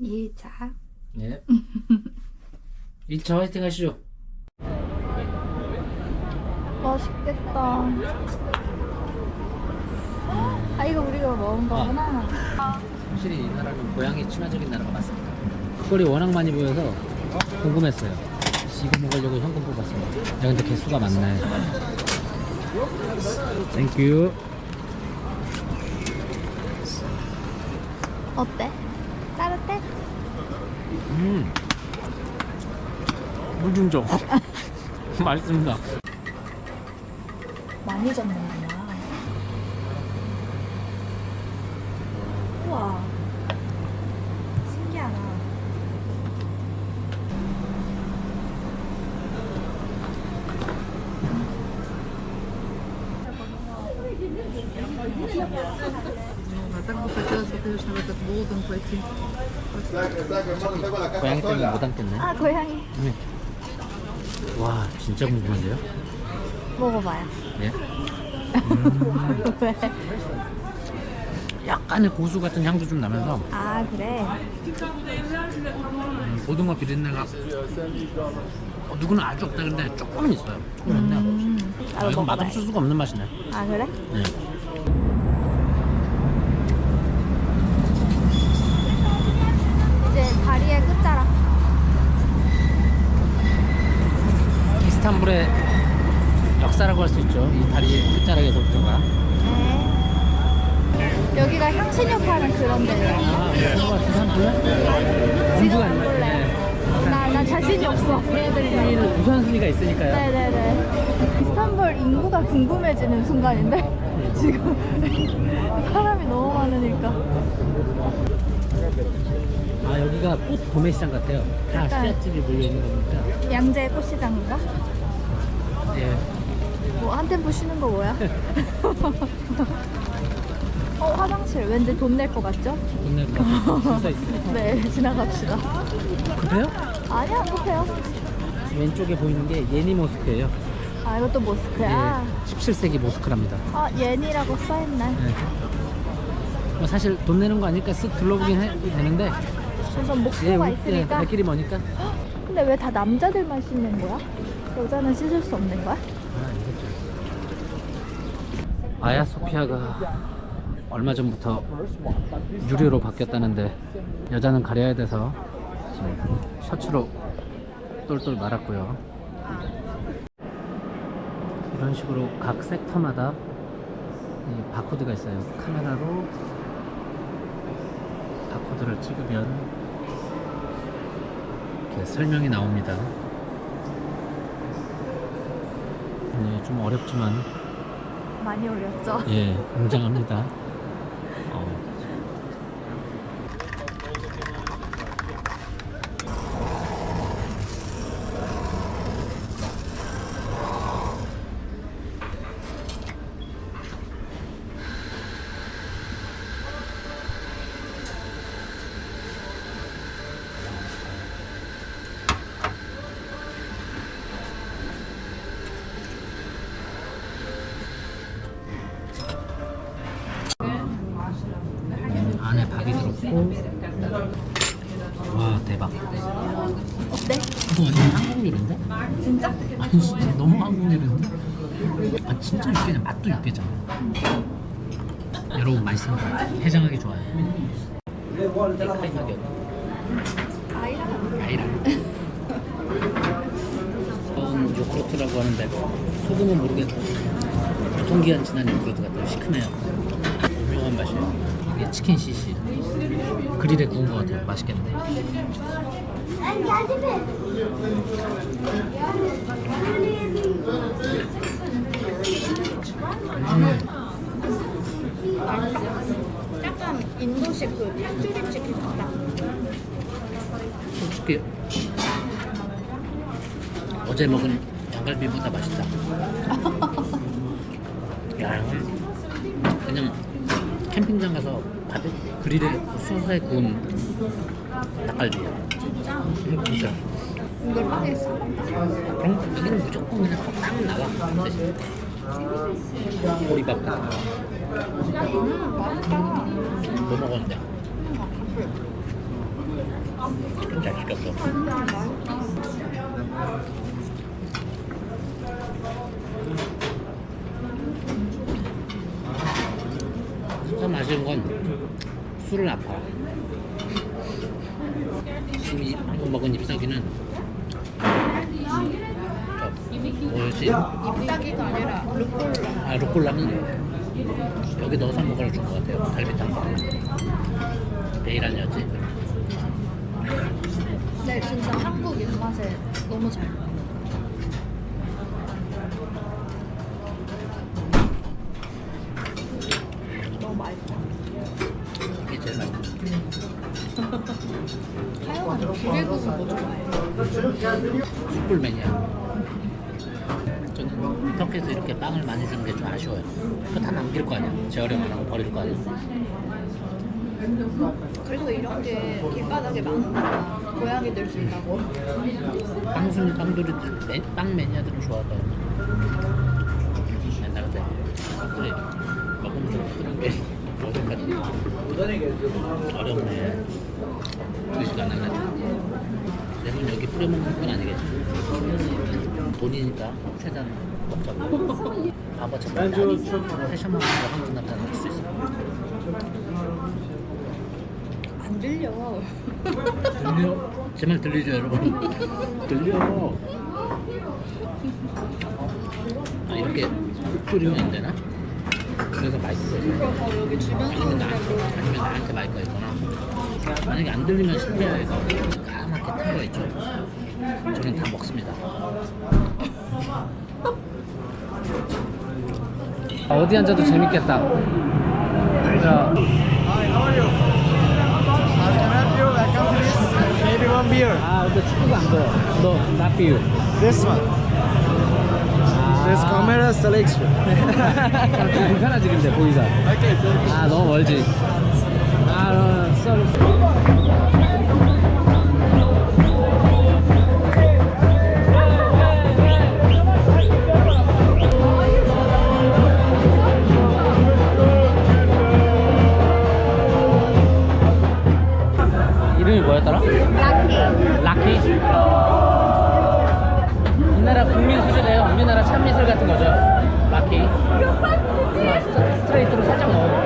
2차. 네. 2차 화이팅 하시죠. 맛있겠다. 아, 이거 우리가 먹은 거구나. 확실히 이 나라는 고향이 친화적인 나라가 맞습니다. 꼴이 워낙 많이 보여서 궁금했어요. 이거 먹으려고 현금 뽑았습니다. 야 근데 개수가 많네. 땡큐. 어때? 따뜻해? 음. 물중정. 맛있습니다. 많이 젓는구나. 우와. 뭐였지? 고양이 때문에 못 앉겠네. 아 고양이 네. 와, 진짜 궁금한데요? 먹어봐요. 예? 왜? 음. 약간의 고수 같은 향도 좀 나면서 아 그래. 음, 고등어 비린내가 어, 누구는 아주 없다 근데 조금은 있어요. 조금은 있네. 음. 아, 나도 이건 맛없을 수가 없는 맛이네. 아 그래? 네. 역사라고 할 수 있죠. 이 다리의 끝자락에서부터가. 네. 여기가 향신료 파는 그런 데예요. 아, 이거 이스탄불? 엄두가 안. 나네. 나, 나 자신이 없어. 여기는 우선 순위가 있으니까요. 네네네. 이스탄불 인구가 궁금해지는 순간인데 지금 사람이 너무 많으니까. 아 여기가 꽃 도매시장 같아요. 다 약간- 씨앗집이 몰려 있는 거니까. 양재 꽃시장인가? 예. 뭐한 템포 쉬는 거 뭐야? 어 화장실 왠지 돈 낼 것 같죠? 동네 줄서 있어요. 네 지나갑시다. 급해요? 아니 안 급해요. 왼쪽에 보이는 게 예니 모스크예요. 아 이것도 모스크야. 예, 17세기 모스크랍니다. 아 예니라고 써있네. 네. 뭐 사실 돈 내는 거 아니까 쓱 둘러보긴 해, 되는데 우선 예, 목표가 우- 예, 있으니까. 발길이 머니까 근데 왜 다 남자들만 씻는 거야? 여자는 씻을 수 없는 거야? 아. 아야소피아가 얼마 전부터 유료로 바뀌었다는데 여자는 가려야 돼서 지금 셔츠로 똘똘 말았고요. 이런 식으로 각 섹터마다 이 바코드가 있어요. 카메라로 바코드를 찍으면 이렇게 설명이 나옵니다. 네, 좀 어렵지만 많이 어렵죠. 예, 굉장합니다. 들었고 와 대박. 어때? 이거 완전 한국 요리인데? 진짜? 아니 진짜 너무 한국 요리인데? 아 진짜 육개장 맛도 육개장. 여러분 맛있습니다 해장하기 좋아요. 데카이 가격 아이랑? 아이랑. 이건 요크루트라고 하는데 소금은 모르겠고 유통기한 지난 요크루트 같아요. 시큼해요. 유명한 맛이에요. 이게 치킨 시시 그릴에 구운 것 같아요 맛있겠는데 약간 인도식 그 탕수육 치킨 같다. 솔직히 어제 먹은 양갈비보다 맛있다. 야, 그냥 캠핑장 가서 가득 그릴에 소스에 구운 닭갈비야. 진짜? 음, 진짜. 이걸 빵에 싸. 그럼 여기는 무조건 그냥 딱 나와. 거. 음 맛있다. 뭐 먹었는데? 수밖에 없어. 참 아쉬운 건 술을 안 팔아. 지금 이 방금 먹은 잎사귀는 저 뭐였지? 잎사귀가 아니라 루꼴라. 아 루꼴라는 여기 넣어서 먹으러 준 것 같아요. 갈비탕. 내일 아니었지? 네, 진짜 한국 입맛에 너무 잘 맞아. 너무 맛있다. 이게 제일 맛있어. 하영아, 기계국은 뭐 좋아해? 숯불맨이야. 저는 터키에서 이렇게 빵을 많이 주는 게좀 아쉬워요. 그거 다 남길 거 아니야. 재활용 안 하고 버릴 거 아니야. 그래서 이런 게 길바닥에 많으니까 고양이 될 수 있다고. 빵순이 빵돌이 매, 빵 매니아들은 거야. 옛날에 먹으면서 그런 게 어색하지. 어렵네. 의식 안 하네. 내가 여기 뿌려먹는 건 아니겠지. 돈이니까 최대한 먹자고. 바보처럼 패션 먹는 거 한국 남자는 할수 있어. 안 들려. 들려? 제 말 들리죠 여러분? 들려 아 이렇게 뿌리면 안 되나? 그래서 마이크가 있어 어, 여기 주변 아니면, 나, 아니면 나한테 마이크가 있거나 만약에 안 들리면 이거 까맣게 탄거 있죠? 저는 다 먹습니다. 어디 앉아도 재밌겠다. 자. 아 근데 축구가 안 보여. 너, not you This one. This camera selection. 좀 불편하지 근데 보이자. 아 너무 멀지 아 어, 썰 이름이 뭐였더라? 라키 라키? 참미슬 같은 거죠? 라키? 스트레이트로 살짝 넣어